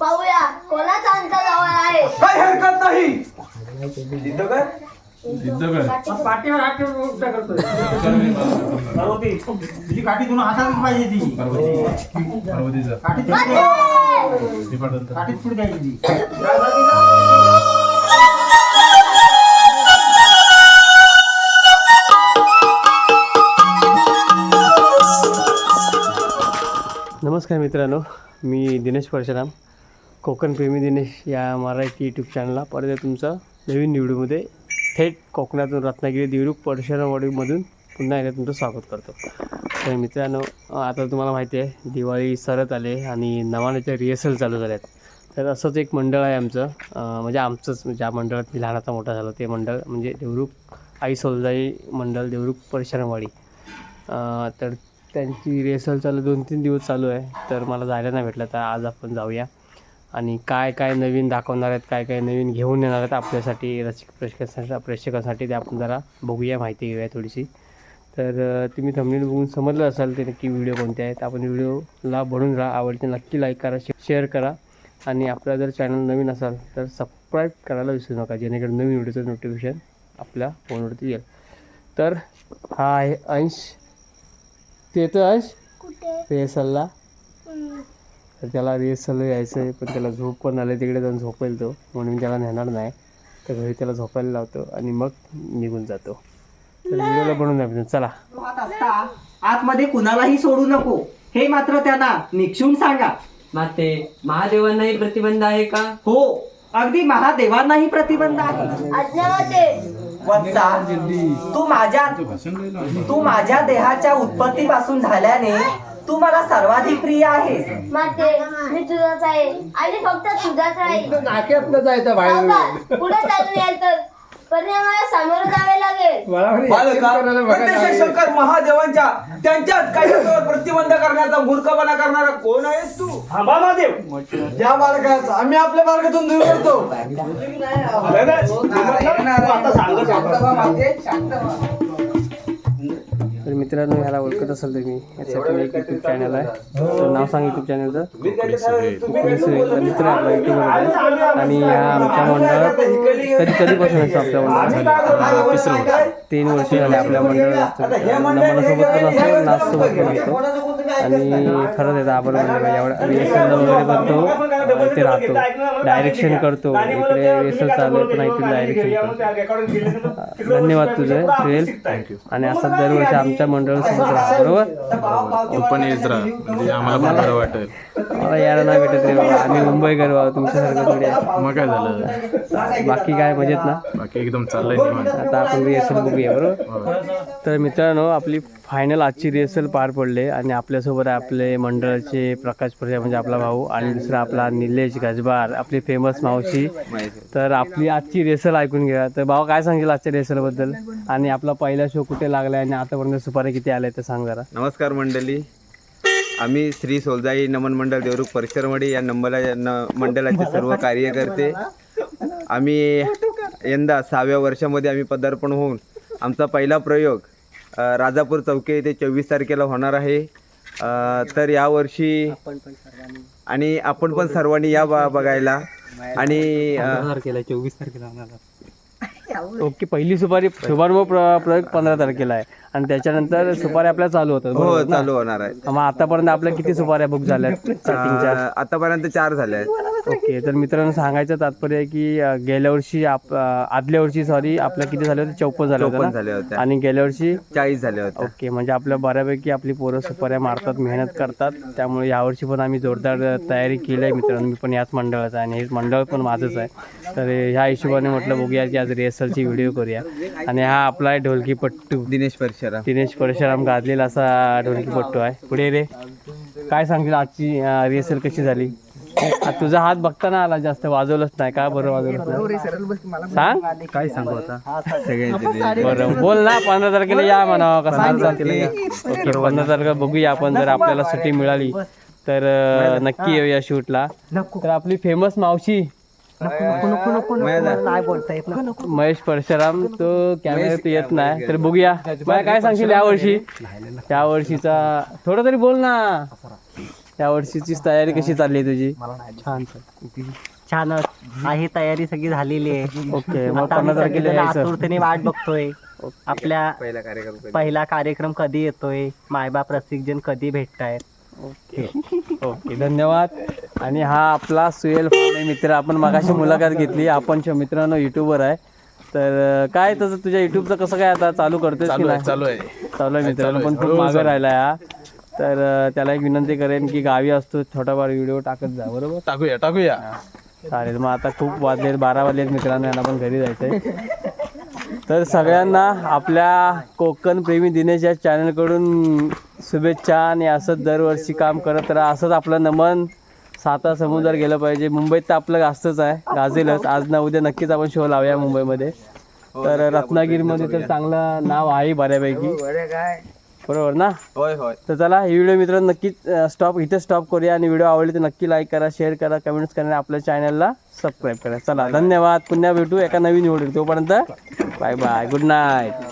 पाहूया. कोणाचा अंतर जवळ आहे? काही हरकत नाही. जिद्द कर पाठीवर हात ठेवून उलटा करतोय. पार्वती. तुझी काठी तुला हातातच पाहिजे ती. पार्वतीचा काठी माते! काठीत पुढे द्यायची ती. नमस्कार मित्रांनो मी दिनेश परशुराम. कोकण प्रेमी दिनेश या मराठी यूट्यूब चॅनलला परत तुमचं नवीन व्हिडिओमध्ये थेट कोकणातून रत्नागिरी देवरूख परशुरामवाडीमधून पुन्हा एकदा तुमचं स्वागत करतो. तर मित्रांनो आता तुम्हाला माहिती आहे दिवाळी सरत आले आणि नवानेच्या रिहर्सल चालू झाल्यात. तर असंच एक मंडळ आहे आमचं. म्हणजे आमचंच म्हणजे ज्या मंडळात मी लहानाचा मोठा झालो ते मंडळ म्हणजे देवरूख आई सोलजाई मंडळ देवरूख परशुरामवाडी तर त्यांची रिहर्सल चालू दोन तीन दिवस चालू आहे. तर मला जायला नाही भेटलं तर आज आपण जाऊया. आणि काय काय नवीन दाखवणार आहेत काय काय नवीन घेऊन येणार आहेत आपल्यासाठी रसिक प्रेक्षकांसाठी प्रेक्षकांसाठी ते आपण जरा बघूया माहिती घेऊया थोडीशी. तर तुम्ही थंबनेल बघून समजलं असाल ते नक्की व्हिडिओ कोणते आहेत. आपण व्हिडिओला बनून राहा. आवडते नक्की लाईक करा शेअर करा. आणि आपला जर चॅनल नवीन असाल तर सबस्क्राईब करायला विसरू नका. जेणेकरून नवीन व्हिडिओचं नोटिफिकेशन आपल्या फोनवरती येईल. तर हा आहे अंश. ते येतो अंश? रिहर्सलला हम्म. तर त्याला रिहर्सलला यायचं आहे पण त्याला झोप पण आले तिकडे जाऊन झोपेल तो. म्हणून त्याला नेणार नाही. तर घरी त्याला झोपायला लावतो आणि मग निघून जातो. तर व्हिडिओला बनवून. चला. असता. आतमध्ये कुणालाही सोडू नको. हे मात्र त्यांना निक्षून सांगा. माते महादेवांनाही प्रतिबंध आहे का? हो. अगदी महादेवांनाही प्रतिबंध आहे. वत्सा तू माझ्या तू माझ्या देहाच्या उत्पत्तीपासून झाल्याने तू मला सर्वाधिक प्रिय आहेस. माते मी तुझाच आहे. आणि फक्त तुझाच राहील नाक्यातनं जायचं सावकाश, पुढे चालून याल तर. परिणामाला सामोरं जावे लागेल. बालका प्रत्यक्ष शंकर महादेवांच्या त्यांच्यात काही प्रतिबंध करण्याचा मूर्खपणा करणारा कोण आहेस तू? थांबा महादेव. या बालकास आम्ही आपल्या मार्गातून दूर करतो. आता सांगत. तर मित्रांनो ह्याला ओळखत असाल तुम्ही पण एक यूट्यूब चॅनल आहे नाव सांग यूट्यूब चॅनलचं मित्र आपला युट्यूबवर आहे आणि ह्या आमच्या मंडळात कधी कधीपासून असतो आपल्या मंडळात तिसरं तीन वर्ष झाले आपल्या मंडळात असतो पण असतो नाचसोबत पण असतो आणि खरंच आहे आपण म्हणजे एवढा रिहर्सल वगैरे करतो इथे राहतो डायरेक्शन करतो इकडे रिहर्सल चालू आहे पण इथे डायरेक्शन करतो धन्यवाद तुझे सुहेल आणि असं दरवर्षी आमच्या मंडळासोबत राहा बरोबर? पण येत राहा म्हणजे आम्हाला बरं वाटेल. मला यायला नाही भेटत रे बाबा. आम्ही मुंबईकर बाबा तुमच्यासारखं थोडी. मग काय झालं? बाकी काय मजेत ना? बाकी एकदम चाललंय. आता आपण रिहर्सल बघूया बरोबर? तर मित्रांनो आपली फायनल आजची रिहर्सल पार पडले आणि आपल्यासोबत आपले मंडळाचे प्रकाश प्रजा म्हणजे आपला भाऊ आणि दुसरा आपला निलेश गजबार आपली फेमस मावशी. तर आपली आजची रेसल ऐकून घ्या. तर भाऊ काय सांगेल आजच्या रेसलबद्दल आणि आपला पहिला शो कुठे लागलाय आणि आतापर्यंत सुपारी किती आले ते सांग जरा. नमस्कार मंडळी. आम्ही श्री सोलजाई नमन मंडळ देवरुख परिसरमडी या नंबरला न मंडळाचे सर्व कार्यकर्ते. आम्ही यंदा सहाव्या वर्षामध्ये आम्ही पदार्पण होऊन आमचा पहिला प्रयोग राजापूर चौके येथे चोवीस तारखेला होणार आहे. अ, तर यावर्षी आणि आपण पण सर्वांनी या बा- बघायला. आणि अ, तारखेला चोवीस तारखेला ओके पहिली सुपारी शुभारंभ प्र- प्रयोग पंधरा तारखेला आहे. आणि त्याच्यानंतर सुपारी आपल्या चालू होतात हो बरोबर ना? चालू होणार आहे. मग आतापर्यंत आपल्या किती सुपाऱ्या बुक झाल्या स्टार्टिंगच्या अ, आतापर्यंत चार झाले आहेत ओके तर मित्रांनो सांगायचं तात्पर्य आहे की अं, गेल्या वर्षी आप अं, आदल्या वर्षी सॉरी आपल्या किती झाले होते चौपन्न झाले होते चौपन्न ना? झाले आणि गेल्या वर्षी? चाळीस झाले होते ओके म्हणजे आपल्या बऱ्यापैकी आपली पोरं सुपाऱ्या मारतात मेहनत करतात. त्यामुळे यावर्षी पण आम्ही जोरदार तयारी केली आहे मित्रांनो. मी पण याच मंडळाचा आहे आणि हे मंडळ पण माझंच आहे. तर ह्या हिशोबाने म्हटलं बघूया की आज रिहर्सलची व्हिडिओ करूया. आणि हा आपला आहे ढोलकी पट्टू दिनेश परशुराम. दिनेश परशुराम गाजलेला असा ढोलकी पट्टू आहे. पुढे रे. काय सांगतील आजची रिहर्सल कशी झाली? तुझा हात बघताना आला जास्त वाजवलंच नाही. का बरं वाजवलंच नाही? सांग. काय सांगू आता? बरं बोल ना पंधरा तारखेला या म्हणा कसं ओके पंधरा तारखेला बघूया आपण जर आपल्याला सुट्टी मिळाली तर नक्की येऊया शूटला. तर आपली फेमस मावशी. महेश परशुराम तो कॅमेऱ्यात येत नाही. तर बघूया. मला काय सांगशील या वर्षी? या वर्षीचा थोडं तरी बोल ना. या वर्षीची तयारी कशी चालली आहे तुझी? छान छानच आहे तयारी सगळी झालेली आहे. ओके मग पंधरा तारखेला सगळेजण यायचं. आतुरतेने वाट बघतोय. आपल्या पहिला कार्यक्रम पहिला कार्यक्रम कधी येतोय? मायबाप रसिकजन कधी भेटतायत? ओके. ओके धन्यवाद. आणि हा आपला सुहेल फामे मित्र आपण मगाशी मुलाखत घेतली. आपण मित्रांनो युट्यूबर आहे. तर काय तसं तुझ्या युट्यूबचं कसं काय आता चालू करतोस की नाही? चालू आहे. चालू आहे मित्रांनो पण खूप मागं राहिला हा. तर त्याला एक विनंती करेन की गावी असतो छोटाफार व्हिडिओ टाकत जा बरोबर? टाकूया टाकूया. चालेल मग आता खूप वाजलेत बारा वाजलेत मित्रांनो यांना पण घरी जायचंय. तर सगळ्यांना आपल्या कोकण प्रेमी दिनेश या चॅनलकडून शुभेच्छा आणि असंच दरवर्षी काम करत राहा. असंच आपलं नमन साता समुद्र गेलं पाहिजे. मुंबईत तर आपलं गाजतच आहे गाजेलच. आज ना उद्या नक्कीच आपण शो लावूया मुंबईमध्ये. तर रत्नागिरीमध्ये तर चांगलं नाव आहे बऱ्यापैकी. बरोबर ना? होय होय. तर चला ही व्हिडिओ मित्रांनो नक्कीच स्टॉप इथे स्टॉप करूया आणि व्हिडिओ आवडली तर नक्की लाईक करा शेअर करा कमेंट्स करा आणि आपल्या चॅनलला सबस्क्राईब करा. चला धन्यवाद. पुन्हा भेटू एका नवीन व्हिडिओ तोपर्यंत बाय बाय गुड नाईट